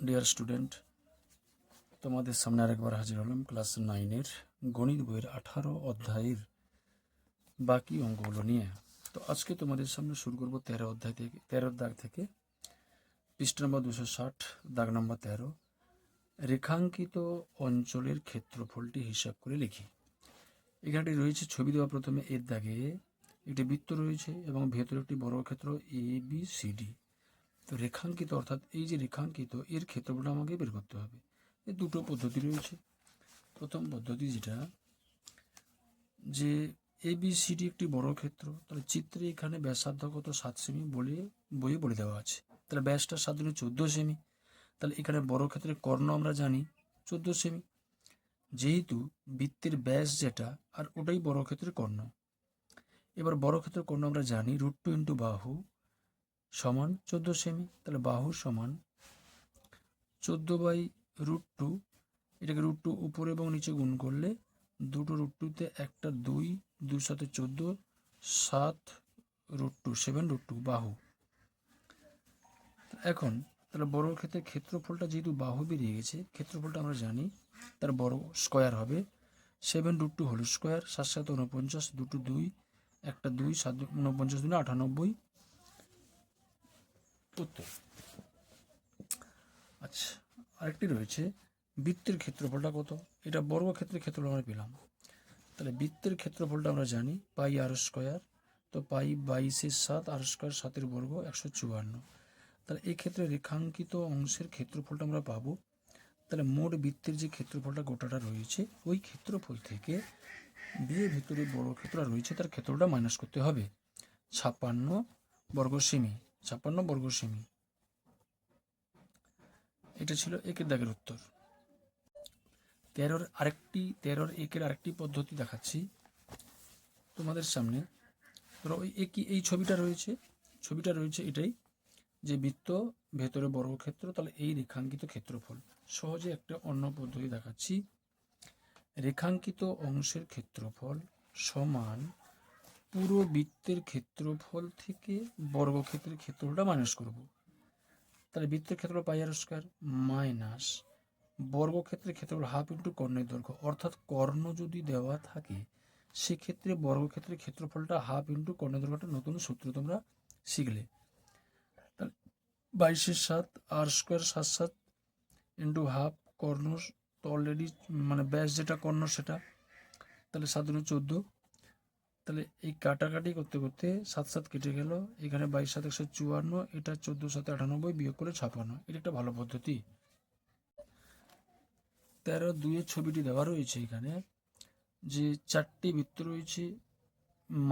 Dear student তোমাদের সামনে আরেকবার হাজির হলাম ক্লাস নাইনের গণিত বইয়ের আঠারো অধ্যায়ের বাকি অঙ্কগুলো নিয়ে। তো আজকে তোমাদের সামনে শুরু করব তেরো অধ্যায় থেকে তেরোর দাগ থেকে। পৃষ্ঠা নম্বর দুশো ষাট, দাগ নম্বর তেরো। রেখাঙ্কিত অঞ্চলের ক্ষেত্রফলটি হিসাব করে লিখি। এখানটি রয়েছে ছবি দেওয়া প্রথমে এর দাগে। একটি বৃত্ত রয়েছে এবং ভেতরে একটি বর্গক্ষেত্র এ বি সি ডি তো রেখাঙ্কিত অর্থাৎ এই যে রেখাঙ্কিত, এর ক্ষেত্রফলটা আমাকে বের করতে হবে। এই দুটো পদ্ধতি রয়েছে। প্রথম পদ্ধতি যেটা, যে এ বি সি ডি একটি বড় ক্ষেত্র, তাহলে চিত্রে এখানে ব্যাসার্ধ কত সাত সেমি বলে, বইয়ে বলে দেওয়া আছে। তাহলে ব্যাসটা সাত দিনে চোদ্দ সেমি। তাহলে এখানে বড় ক্ষেত্রের কর্ণ আমরা জানি, চোদ্দ সেমি। যেহেতু বৃত্তের ব্যাস যেটা, আর ওটাই বড় ক্ষেত্রের কর্ণ। এবার বড় ক্ষেত্রের কর্ণ আমরা জানি, রুট টু ইন্টু বাহু সমান চোদ্দ সেমি, তাহলে বাহু সমান চোদ্দ বাই রুট টু, এটাকে রুট টু উপরে এবং নিচে গুণ করলে দুটো রুট টুতে একটা দুই দুই সাথে চোদ্দ, সাত root two, seven root two, বাহু। এখন, তাহলে বড় ক্ষেত্রে ক্ষেত্রফলটা যেহেতু বাহু বেরিয়ে গেছে, ক্ষেত্রফলটা আমরা জানি, তার বড় স্কোয়ার হবে সেভেন রুট টু হল স্কোয়ার, সাত সাত উনপঞ্চাশ দুটো দুই, একটা দুই, সাত উনপঞ্চাশ দুই আটানব্বই উত্তর। আচ্ছা আরেকটি রয়েছে, বৃত্তের ক্ষেত্রফলটা কত? এটা বর্গক্ষেত্রের ক্ষেত্রফল আমরা পেলাম। তাহলে বৃত্তের ক্ষেত্রফলটা আমরা জানি, পাই আর স্কোয়ার তো পাই বাইশের সাত আর স্কোয়ার সাতের বর্গ একশো চুয়ান্ন। তাহলে এই ক্ষেত্রে রেখাঙ্কিত অংশের ক্ষেত্রফলটা আমরা পাবো। তাহলে মোট বৃত্তের যে ক্ষেত্রফলটা গোটাটা রয়েছে, ওই ক্ষেত্রফল থেকে বিয়ে ভেতরে বড় ক্ষেত্রটা রয়েছে, তার ক্ষেত্রটা মাইনাস করতে হবে। ছাপ্পান্ন বর্গ সেমি। ছাপ্পান্ন বর্গ সেমি। এটা ছিল একের দাগের উত্তর। তেরোর আরেকটি, তেরোর একের আরেকটি পদ্ধতি দেখাচ্ছি তোমাদের সামনে। ধরো ওই একই, এই ছবিটা রয়েছে ছবিটা রয়েছে এটাই যে বৃত্ত ভেতরে বর্গক্ষেত্র, তাহলে এই রেখাঙ্কিত ক্ষেত্রফল। সহজে একটা অন্য পদ্ধতি দেখাচ্ছি। রেখাঙ্কিত অংশের ক্ষেত্রফল সমান পুরো বৃত্তের ক্ষেত্রফল থেকে বর্গক্ষেত্রের ক্ষেত্রফলটা মাইনাস করব। তাহলে বৃত্তের ক্ষেত্রফল পাই আর স্কোয়ার মাইনাস বর্গক্ষেত্রের ক্ষেত্রফল হাফ ইন্টু কর্ণের দৈর্ঘ্য। অর্থাৎ কর্ণ যদি দেওয়া থাকে, সেক্ষেত্রে বর্গক্ষেত্রের ক্ষেত্রফলটা হাফ ইন্টু কর্ণের দৈর্ঘ্যটা নতুন সূত্র তোমরা শিখলে। তাহলে বাইশের সাত আর স্কোয়ার সাত সাত ইন্টু হাফ কর্ণ অলরেডি মানে ব্যাস যেটা কর্ণ সেটা। তাহলে সাত চোদ্দ তাহলে এই কাটাকাটি করতে করতে সাত সাত কেটে গেল। এখানে বাইশ সাত একশো চুয়ান্ন, এটা চোদ্দ সাথে আটানব্বই, বিয়োগ করে ছাপান্ন। এটা একটা ভালো পদ্ধতি। তেরো দুইয়ের ছবিটি দেওয়া রয়েছে এখানে, যে চারটি বৃত্ত রয়েছে,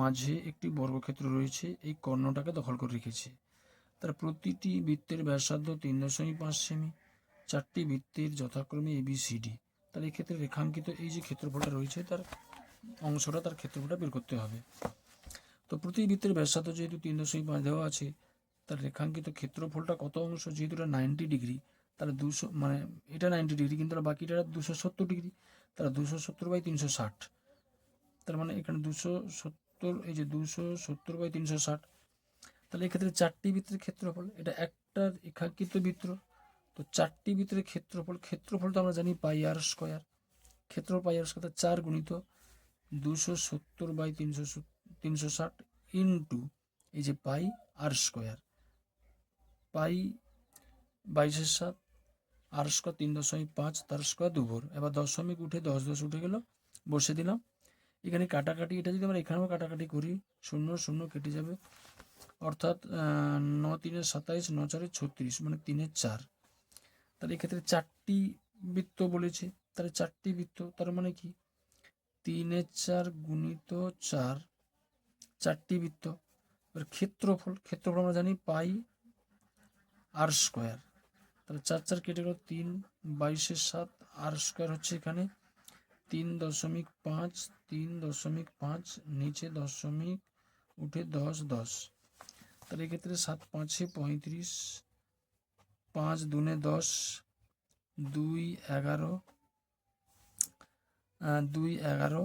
মাঝে একটি বর্গক্ষেত্র রয়েছে, এই কর্ণটাকে দখল করে রেখেছে। তার প্রতিটি বৃত্তের ব্যাসার্ধ তিন দশমিক পাঁচ সেমি, চারটি বৃত্তের যথাক্রমে এবিসিডি তার এক্ষেত্রে রেখাঙ্কিত এই যে ক্ষেত্রফলটা রয়েছে, তার অংশটা তার ক্ষেত্রফলটা বের করতে হবে। তো প্রতি বৃত্তের ব্যাসার্ধ যেহেতু তিন দশমিক পাঁচ দেওয়া আছে, তার রেখাঙ্কিত ক্ষেত্রফলটা কত অংশ? যেহেতু এটা নাইনটি ডিগ্রি তাহলে দুশো মানে এটা নাইনটি ডিগ্রি কিন্তু বাকিটা দুশো সত্তর ডিগ্রি তাহলে দুশো সত্তর বাই তিনশো ষাট। তার মানে এখানে দুশো সত্তর, এই যে দুশো সত্তর বাই তিনশো ষাট, তাহলে এক্ষেত্রে চারটি বৃত্তের ক্ষেত্রফল, এটা একটা রেখাঙ্কিত বৃত্ত, তো চারটি বৃত্তের ক্ষেত্রফল ক্ষেত্রফল তো আমরা জানি পাই আর স্কোয়ার ক্ষেত্র পাই আর স্কোয়ার চার গুণিত দুশো সত্তর বাই তিনশো তিনশো ষাট ইন্টু এই যে পাই আর স্কোয়ার। পাই বাইশের সাত, আর স্কোয়ার তিন দশমিক পাঁচ, তার স্কোয়ার দুভর এবার দশমিক উঠে দশ দশ উঠে গেল, বসে দিলাম। এখানে কাটাকাটি, এটা যদি আমরা এখানেও কাটাকাটি করি, শূন্য শূন্য কেটে যাবে। অর্থাৎ ন তিনের সাতাইশ, ন চারে ছত্রিশ মানে তিনের চার। তাহলে এক্ষেত্রে চারটি বৃত্ত বলেছে। তাহলে চারটি বৃত্ত, তার মানে কি? তিনের চার গুণিত চার, চারটি বৃত্ত। এবার ক্ষেত্রফল ক্ষেত্রফল আমরা জানি পাই আর স্কোয়ার। তাহলে চার চার কেটে গেল তিন বাইশের সাত, আর স্কোয়ার হচ্ছে এখানে তিন দশমিক পাঁচ, তিন দশমিক পাঁচ, নিচে দশমিক, উঠে দশ দশ। তাহলে এক্ষেত্রে সাত পাঁচে পঁয়ত্রিশ, পাঁচ দুনে দশ, দুই এগারো দুই এগারো।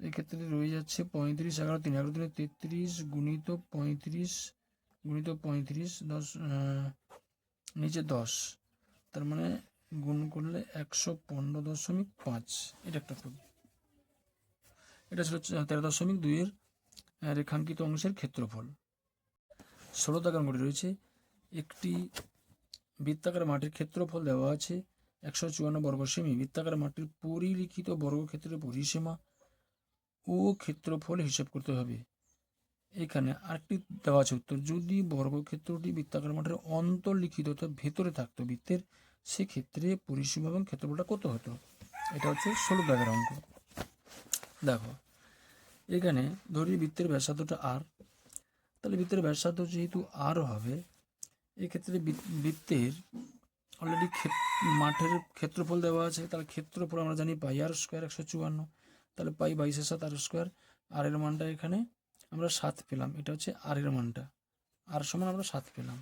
এক্ষেত্রে রয়ে যাচ্ছে পঁয়ত্রিশ এগারো, তিন এগারো দিনে তেত্রিশ গুণিত পঁয়ত্রিশ গুণিত পঁয়ত্রিশ, দশ নিচে দশ। তার মানে গুণ করলে একশো পনেরো দশমিক পাঁচ। এটা একটা পদ। এটা ছিল তেরো দশমিক দুইয়ের রেখাঙ্কিত অংশের ক্ষেত্রফল। ষোলো দাগ অঙ্কটি রয়েছে। একটি বৃত্তাকার মাটির ক্ষেত্রফল দেওয়া আছে। একশো চুয়ান্ন বর্গ সেমি। বৃত্তাকার মাটির পরিলিখিত বর্গক্ষেত্রের পরিসীমা ও ক্ষেত্রফল হিসাব করতে হবে। এখানে আরেকটি দেওয়া আছে উত্তর। যদি বর্গক্ষেত্রটি বৃত্তাকার মাঠের অন্তর্লিখিত অর্থাৎ ভেতরে থাকতো বৃত্তের, সেক্ষেত্রে পরিসীমা এবং ক্ষেত্রফলটা কত হতো? এটা হচ্ছে ষোলো দাগের অঙ্ক। দেখো, এখানে ধরি বৃত্তের ব্যাসার্ধটা আর তাহলে বৃত্তের ব্যাসার্ধ যেহেতু আর হবে, এক্ষেত্রে বৃত্তের অলরেডি মাঠের ক্ষেত্রফল দেওয়া আছে, তাহলে ক্ষেত্রফল আমরা জানি পাই আর স্কোয়ার একশো চুয়ান্ন। তাহলে পাই বাইশের সাত আর স্কোয়ার আর এর মানটা এখানে আমরা সাত পেলাম, এটা হচ্ছে আর এর মানটা। আর সমান আমরা সাত পেলাম।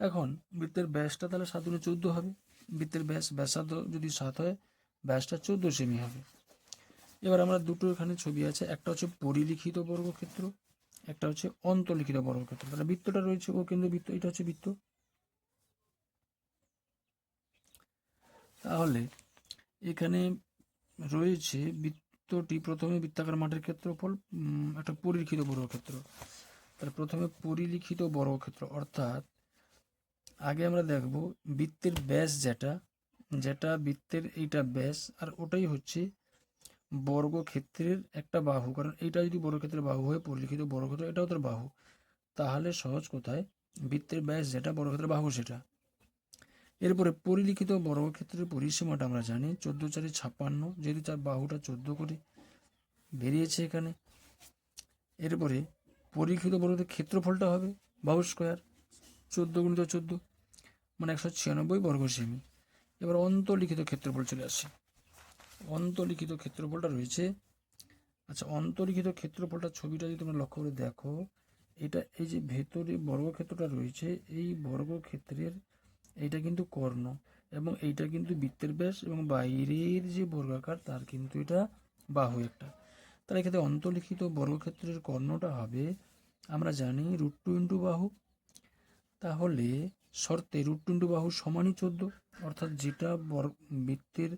এখন বৃত্তের ব্যাসটা তাহলে সাত গুণে চোদ্দ হবে। বৃত্তের ব্যাস, ব্যাসার্ধ যদি সাত হয়, ব্যাসটা চোদ্দ সেমি হবে। এবার আমরা দুটো এখানে ছবি আছে, একটা হচ্ছে পরিলিখিত বর্গক্ষেত্র, একটা হচ্ছে অন্তর্লিখিত বর্গক্ষেত্র। তাহলে বৃত্তটা রয়েছে ও কেন্দ্র বৃত্ত এটা হচ্ছে বৃত্ত। তাহলে এখানে রয়েছে বৃত্তটি প্রথমে বৃত্তাকার মাঠের ক্ষেত্রফল একটা পরিলিখিত বর্গক্ষেত্র। তাহলে প্রথমে পরিলিখিত বর্গক্ষেত্র, অর্থাৎ আগে আমরা দেখব বৃত্তের ব্যাস যেটা যেটা বৃত্তের এইটা ব্যাস, আর ওটাই হচ্ছে বর্গক্ষেত্রের একটা বাহু। কারণ এইটা যদি বর্গক্ষেত্রের বাহু হয় পরিলিখিত বর্গক্ষেত্র, এটাও তার বাহু। তাহলে সহজ কোথায় বৃত্তের ব্যাস যেটা, বর্গক্ষেত্রের বাহু সেটা। এরপরে পরিলিখিত বর্গক্ষেত্রের পরিসীমাটা আমরা জানি, চোদ্দ চারি ছাপ্পান্ন, যেহেতু তার বাহুটা চোদ্দ করে বেরিয়েছে এখানে। এরপরে পরিলিখিত বর্গক্ষেত্রের ক্ষেত্রফলটা হবে বাহু স্কোয়ার চোদ্দ গুণিত চোদ্দ মানে একশো ছিয়ানব্বই বর্গ সেমি। এবার অন্তর্লিখিত ক্ষেত্রফল চলে আসে অন্তর্লিখিত ক্ষেত্রফলটা রয়েছে আচ্ছা অন্তর্লিখিত ক্ষেত্রফলটা ছবিটা যদি তোমরা লক্ষ্য করে দেখো, এটা এই যে ভেতরে বর্গক্ষেত্রটা রয়েছে, এই বর্গক্ষেত্রের এইটা কিন্তু কর্ণ এবং এইটা কিন্তু বৃত্তের ব্যাস এবং বাইরের যে বর্গাকার, তার কিন্তু এটা বাহু একটা। তাহলে এক্ষেত্রে অন্তর্লিখিত বর্গক্ষেত্রের কর্ণটা হবে, আমরা জানি রুট টু ইন্টু বাহু। তাহলে শর্তে রুট টু ইন্টু বাহু সমানই চোদ্দ, অর্থাৎ যেটা বর বৃত্তের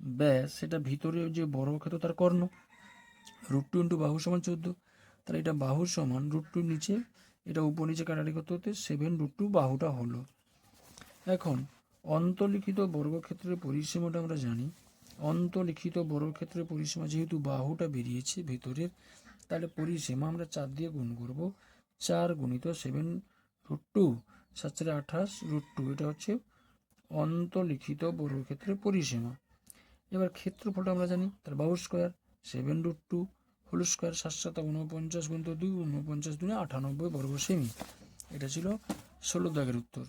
ব্যাস, সেটা ভিতরে যে বর্গক্ষেত্র, তার কর্ণ। রুট টু ইন্টু বাহু সমান চোদ্দ, তাহলে এটা বাহু সমান রুট টু নিচে, এটা উপর নিচে কাটারি করতে হতে সেভেন রুট টু বাহুটা হলো। এখন অন্তর্লিখিত বর্গক্ষেত্রের পরিসীমাটা আমরা জানি। অন্তলিখিত বর্গক্ষেত্রের পরিসীমা যেহেতু বাহুটা বেরিয়েছে ভেতরের, তাহলে পরিসীমা আমরা চার দিয়ে গুণ করব। চার গুণিত সেভেন রুট টু সাত চারে আঠাশ রুট টু এটা হচ্ছে অন্তর্লিখিত বর্গক্ষেত্রের পরিসীমা। এবার ক্ষেত্রফলটা আমরা জানি, তার বাহু square seven root two whole square সাত সাত উনপঞ্চাশ গুণিত দুই, ঊনপঞ্চাশ দুই আটানব্বই বর্গ সেমি এটা ছিল ষোলো দাগের উত্তর।